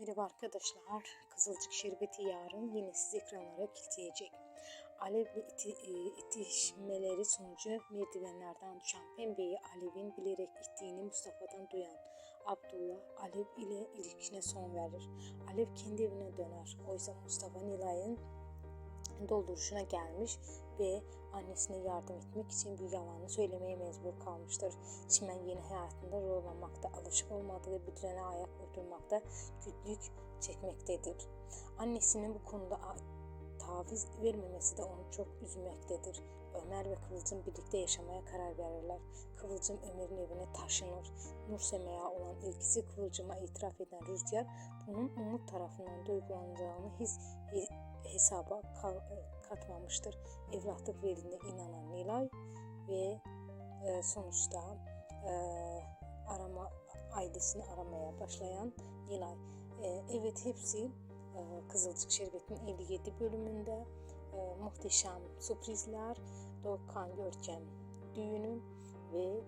Merhaba arkadaşlar. Kızılcık Şerbeti yarın yine sizi ekranlara kilitleyecek. Alevle iti, e, itişmeleri sonucu merdivenlerden düşen Pembe'yi Alev'in bilerek ittiğini Mustafa'dan duyan Abdullah Alev ile ilişkisine son verir. Alev kendi evine döner. Oysa Mustafa Nilay'ın dolduruşuna gelmiş ve annesine yardım etmek için bir yalanı söylemeye mecbur kalmıştır. Çimen yeni hayatında rollanmakta, alışık olmadığı bir düzene ayak uydurmakta, güçlük çekmektedir. Annesinin bu konuda taviz vermemesi de onu çok üzmektedir. Ömer ve Kıvılcım birlikte yaşamaya karar verirler. Kıvılcım Ömer'in evine taşınır. Nur Sema'ya olan ilgisi Kıvılcım'a itiraf eden Rüzgar bunun Umut tarafından duygulanacağını his, he- hesaba ka- katmamıştır. Evlatlık verildiğine inanan Nilay ve e, sonuçta e, arama ailesini aramaya başlayan Nilay. E, evet hepsi e, Kızılcık Şerbeti'nin 57 bölümünde e, muhteşem sürprizler, Doğukan Görkem düğünü ve